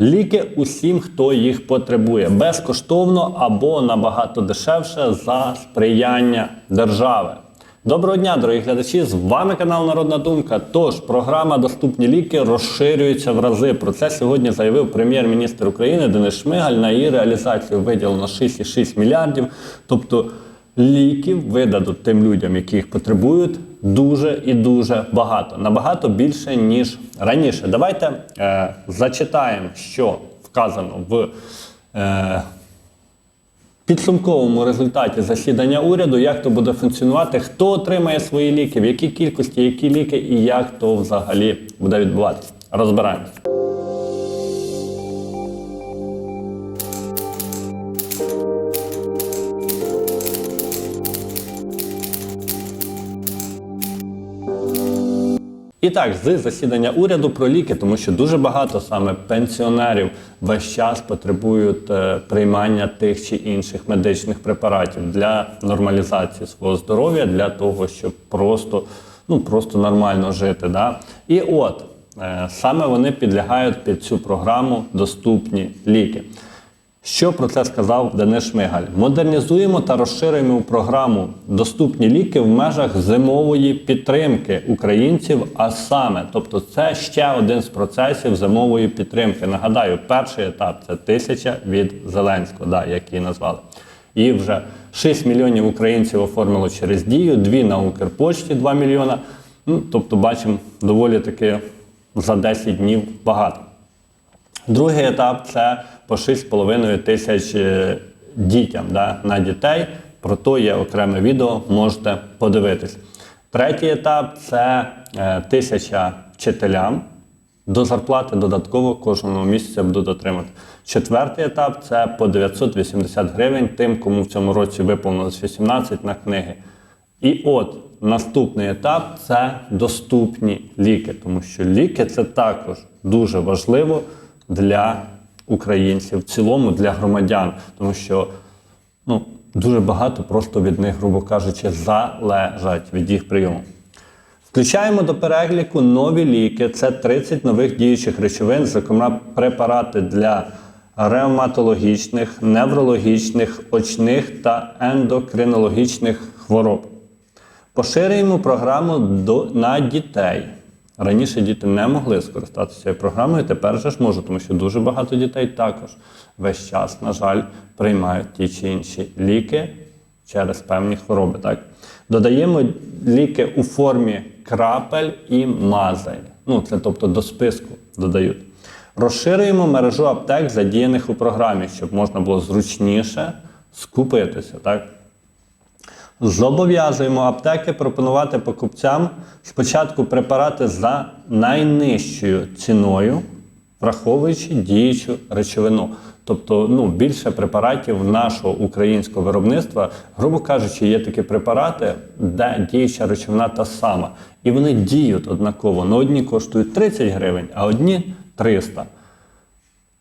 Ліки усім, хто їх потребує, безкоштовно або набагато дешевше за сприяння держави. Доброго дня, дорогі глядачі! З вами канал Народна Думка. Тож програма Доступні ліки розширюється в рази. Про це сьогодні заявив прем'єр-міністр України Денис Шмигаль. На її реалізацію виділено 6,6 мільярдів. Тобто ліків видадуть тим людям, які їх потребують, дуже і дуже багато. Набагато більше ніж раніше. Давайте е, зачитаємо, що вказано в. Е, підсумковому результаті засідання уряду, як то буде функціонувати, хто отримає свої ліки, в якій кількості, які ліки і як то взагалі буде відбуватися. Розбираємося. І так, з засідання уряду про ліки, тому що дуже багато саме пенсіонерів весь час потребують е, приймання тих чи інших медичних препаратів для нормалізації свого здоров'я, для того, щоб просто, ну, просто нормально жити. Да? І от е, саме вони підлягають під цю програму доступні ліки. Що про це сказав Денис Шмигаль? Модернізуємо та розширюємо програму доступні ліки в межах зимової підтримки українців. А саме, тобто, це ще один з процесів зимової підтримки. Нагадаю, перший етап це тисяча від Зеленського, да, як її назвали. І вже 6 мільйонів українців оформило через дію, 2 на Укрпочті 2 мільйона. Ну, тобто, бачимо, доволі таки за 10 днів багато. Другий етап це по 6,5 тисяч е, дітям да, на дітей. Про то є окреме відео, можете подивитись. Третій етап це е, тисяча вчителям. До зарплати додатково кожного місяця будуть отримати. Четвертий етап це по 980 гривень тим, кому в цьому році виповнилось 18 на книги. І от наступний етап це доступні ліки, тому що ліки це також дуже важливо для українців, в цілому для громадян, тому що ну, дуже багато просто від них, грубо кажучи, залежать від їх прийому. Включаємо до переліку нові ліки. Це 30 нових діючих речовин, зокрема препарати для ревматологічних, неврологічних, очних та ендокринологічних хвороб. Поширюємо програму на дітей. Раніше діти не могли скористатися цією програмою, тепер же ж можуть, тому що дуже багато дітей також весь час, на жаль, приймають ті чи інші ліки через певні хвороби. Так? Додаємо ліки у формі крапель і мазель. Ну, це тобто до списку додають. Розширюємо мережу аптек, задіяних у програмі, щоб можна було зручніше скупитися. Так? Зобов'язуємо аптеки пропонувати покупцям спочатку препарати за найнижчою ціною, враховуючи діючу речовину. Тобто ну, більше препаратів нашого українського виробництва, грубо кажучи, є такі препарати, де діюча речовина та сама. І вони діють однаково. Ну, одні коштують 30 гривень, а одні 300.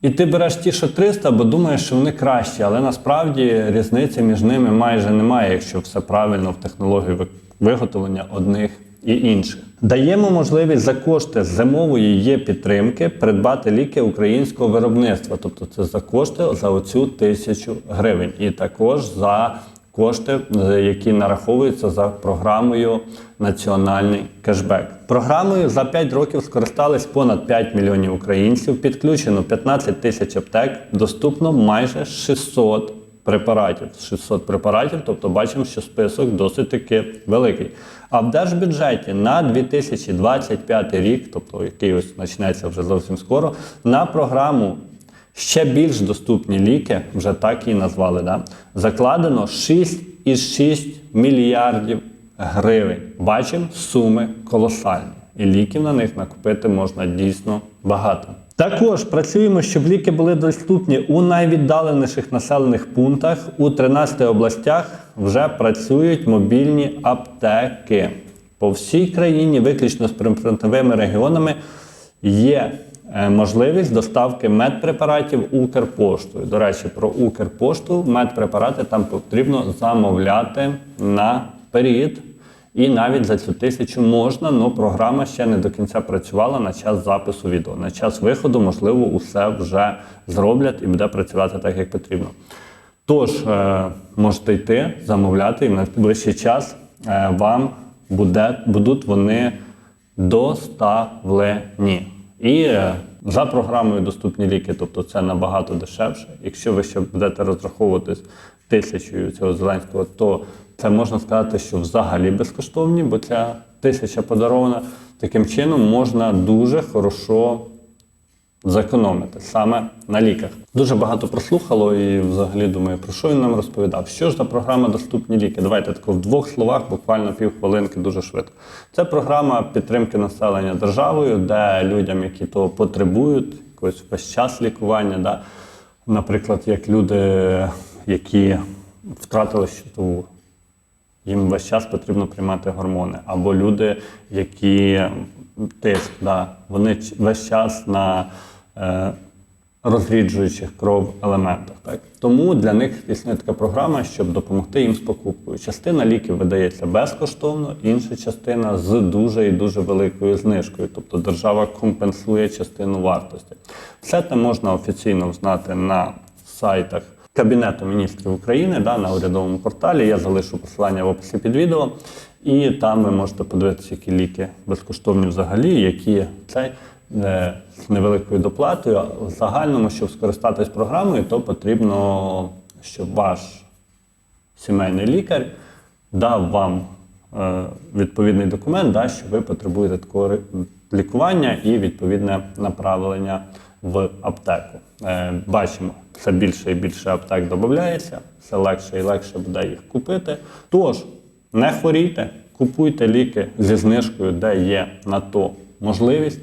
І ти береш ті, що 300, бо думаєш, що вони кращі, але насправді різниці між ними майже немає, якщо все правильно в технології виготовлення одних і інших. Даємо можливість за кошти зимової є підтримки придбати ліки українського виробництва. Тобто це за кошти за оцю тисячу гривень. І також за кошти, е, які нараховуються за програмою Національний кешбек. Програмою за 5 років скористались понад 5 мільйонів українців. Підключено 15 тисяч аптек, доступно майже 600 препаратів. 600 препаратів, тобто бачимо, що список досить таки великий. А в держбюджеті на 2025 рік, тобто який ось почнеться вже зовсім скоро, на програму Ще більш доступні ліки, вже так її назвали, да? закладено 6,6 мільярдів гривень. Бачимо, суми колосальні. І ліків на них накупити можна дійсно багато. Також працюємо, щоб ліки були доступні у найвіддаленіших населених пунктах. У 13 областях вже працюють мобільні аптеки. По всій країні, виключно з прифронтовими регіонами, є можливість доставки медпрепаратів Укрпоштою. До речі, про Укрпошту медпрепарати там потрібно замовляти наперед. І навіть за цю тисячу можна, але програма ще не до кінця працювала на час запису відео. На час виходу, можливо, усе вже зроблять і буде працювати так, як потрібно. Тож е, можете йти, замовляти, і в найближчий час е, вам буде, будуть вони доставлені. І за програмою доступні ліки, тобто це набагато дешевше. Якщо ви ще будете розраховуватись тисячою цього зеленського, то це можна сказати, що взагалі безкоштовні, бо ця тисяча подарована. Таким чином можна дуже хорошо зекономити саме на ліках. Дуже багато прослухало і взагалі думаю, про що він нам розповідав. Що ж за програма Доступні ліки? Давайте тако в двох словах, буквально півхвилинки, дуже швидко. Це програма підтримки населення державою, де людям, які того потребують, якогось весь час лікування. Да? Наприклад, як люди, які втратили щитову, їм весь час потрібно приймати гормони. Або люди, які тиск, да, вони весь час на е, розріджуючих кров елементах. Так? Тому для них існує така програма, щоб допомогти їм з покупкою. Частина ліків видається безкоштовно, інша частина з дуже і дуже великою знижкою. Тобто держава компенсує частину вартості. Все це можна офіційно знати на сайтах. Кабінету міністрів України да, на урядовому порталі. Я залишу посилання в описі під відео. І там ви можете подивитися, які ліки безкоштовні взагалі, які цей е, з невеликою доплатою. В загальному, щоб скористатись програмою, то потрібно, щоб ваш сімейний лікар дав вам е, відповідний документ, да, що ви потребуєте такого лікування і відповідне направлення в аптеку. Е, бачимо, все більше і більше аптек додається, все легше і легше буде їх купити. Тож, не хворійте, купуйте ліки зі знижкою, де є на то можливість.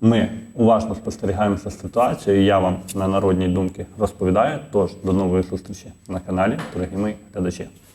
Ми уважно спостерігаємо за ситуацією. Я вам на народні думки розповідаю. Тож до нової зустрічі на каналі, дорогі мої глядачі.